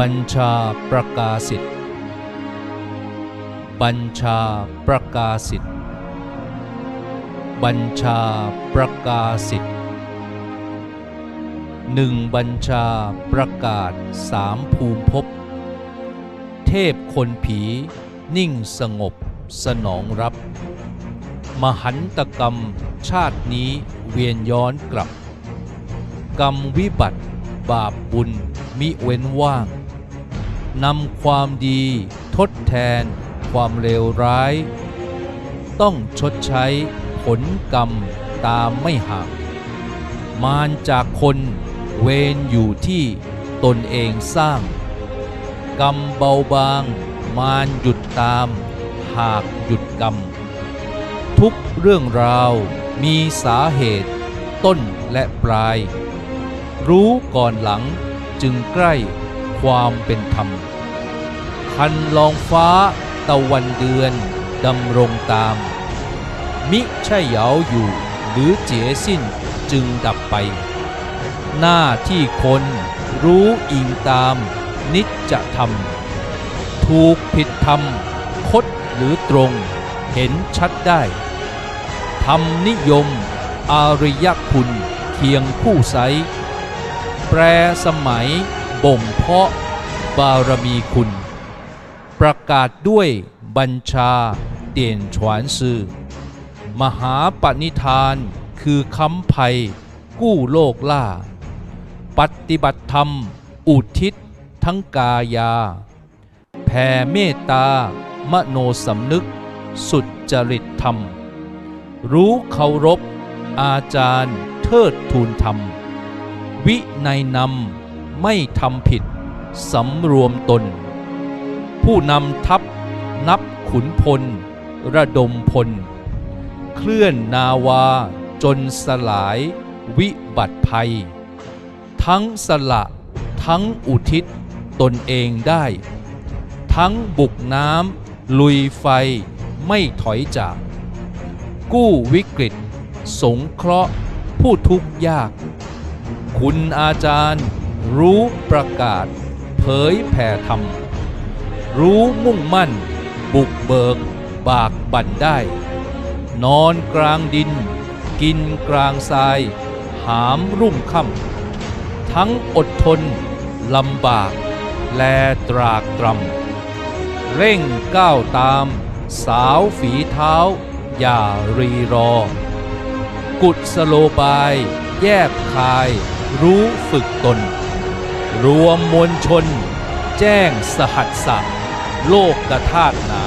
บัญชาประกาศิทธิ์บัญชาประกาศิทธิ์บัญชาประกาศิทธิ์หนึ่งบัญชาประกาศสามภูมิภพเทพคนผีนิ่งสงบสนองรับ มหันตกรรมชาตินี้เวียนย้อนกลับ กรรมวิบัติบาปบุญมิเว้นว่าง นำความดีทดแทนความเลวร้าย ต้องชดใช้ผลกรรมตามไม่ห่างมารจากคนเวรอยู่ที่ตนเองสร้าง กรรมเบาบาง มารหยุดตาม หากหยุดกรรม ทุกเรื่องราวมีสาเหตุ ต้นและปลาย รู้ก่อนหลังจึงใกล้ ความเป็นธรรม คันลองฟ้าตะวันเดือนดำรงตาม มิใช่เหยาอยู่หรือเจียสิ้นจึงดับไป หน้าที่คนรู้อิงตาม นิจจะทำถูกผิดธรรม คดหรือตรง เห็นชัดได้ธรรมนิยม อาริยคุณเคียงผู้ไซแปรสมัย บ่มเพาะบารมีคุณ ประกาศด้วยบัญชาเตียนฉวนซือมหาปณิธานคือคำภัย กู้โลกล่า ปฏิบัติธรรม อุทิศทั้งกายา แผ่เมตตามโนสำนึก สุดจริตธรรม รู้เคารพ อาจารย์เทิดทูนธรรม วิในนำ ไม่ทำผิด สำรวมตน ผู้นำทัพนับขุนพล ระดมพล เคลื่อนนาวาจนสลายวิบัติภัย ทั้งสละทั้งอุทิศตนเองได้ ทั้งบุกน้ำลุยไฟไม่ถอยจาก กู้วิกฤต สงเคราะห์ผู้ทุกข์ยาก คุณอาจารย์ รู้ประกาศ เผยแผ่ธรรม รู้มุ่งมั่น บุกเบิก บากบั่นได้ นอนกลางดิน กินกลางทราย หามรุ่มค่ำทั้งอดทน ลำบาก แลตรากตรำเร่งก้าวตาม สาวฝีเท้า อย่ารีรอ กุศโลบาย แยบคายรู้ฝึกตน รวมมวลชน แจ้งสหัสสะโลกกระธาตุหนา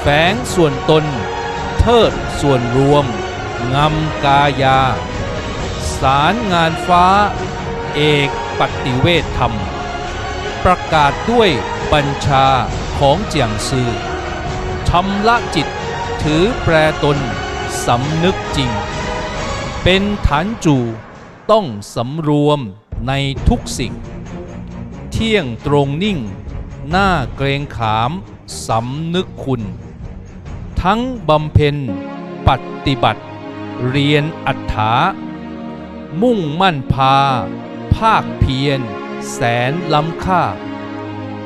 แฝงส่วนตน เทิดส่วนรวม งำกายา สารงานฟ้า เอกปฏิเวทธรรม ประกาศด้วยบัญชาของเจียงซือชำละจิตถือแปรตนสำนึกจริง เป็นฐานจูต้องสำรวม ในทุกสิ่ง เที่ยงตรงนิ่ง หน้าเกรงขามสำนึกคุณ ทั้งบำเพ็ญปฏิบัติ เรียนอัฏฐา มุ่งมั่นพา ภาคเพียร แสนล้ำค่า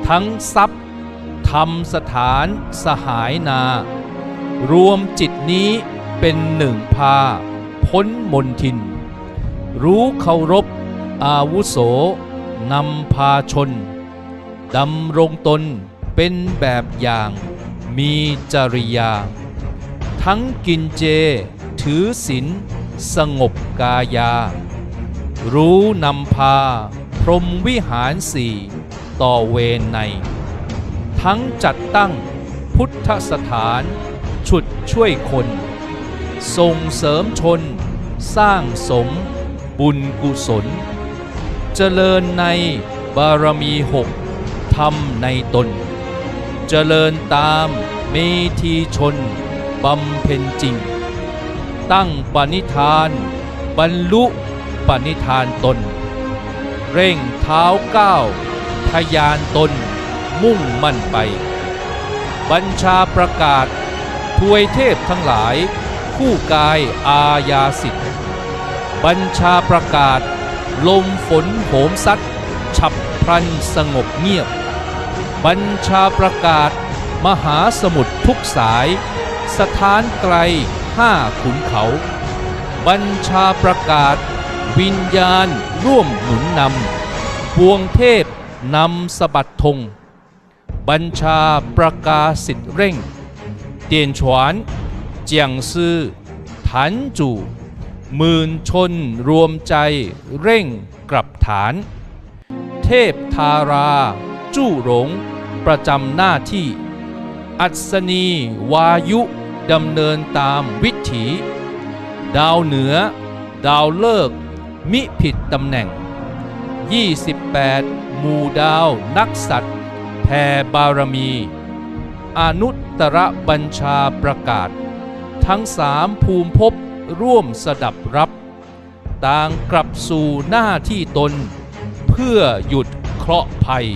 ทั้งทรัพย์ธรรมสถานสหายนา รวมจิตนี้เป็นหนึ่งพา พ้นมนทิน รู้เคารพ อาวุโสนำพาชนดำรงตนเป็นแบบอย่าง มีจริยา ทั้งกินเจ ถือศีลสงบกายา รู้นำพา พรหมวิหารสี่ต่อเวรใน ทั้งจัดตั้งพุทธสถานฉุดช่วยคน ส่งเสริมชน สร้างสมบุญกุศล เจริญในบารมีหกทำในตน เจริญตามเมธีชนบำเพ็ญจริง ตั้งปณิธาน บรรลุปณิธานตน เร่งเท้าก้าวทะยานตนมุ่งมั่นไป บัญชาประกาศทวยเทพทั้งหลาย คู่กายอาญาสิทธิ์ บัญชาประกาศ ลมฝนโหมซัด ฉับพลันสงบเงียบ บัญชาประกาศ มหาสมุทรทุกสาย สถานไกลห้าขุนเขา บัญชาประกาศ วิญญาณร่วมหนุนนำปวงเทพนำสะบัดธง บัญชาประกาศสิทธิเร่ง เตียนฉวนเจียงซื่อฐานจู่ หมื่นชนรวมใจเร่งกลับฐาน เทพทารา จู้หลง ประจำหน้าที่ อัศนี วายุดำเนินตามวิถี ดาวเหนือ ดาวเลิก มิผิดตำแหน่ง 28 หมู่ดาวนักสัตว์แผ่บารมี อนุตตรบัญชาประกาศ ทั้งสามภูมิภพ ร่วมสดับรับ ต่างกลับสู่หน้าที่ตน เพื่อหยุดเคราะห์ภัย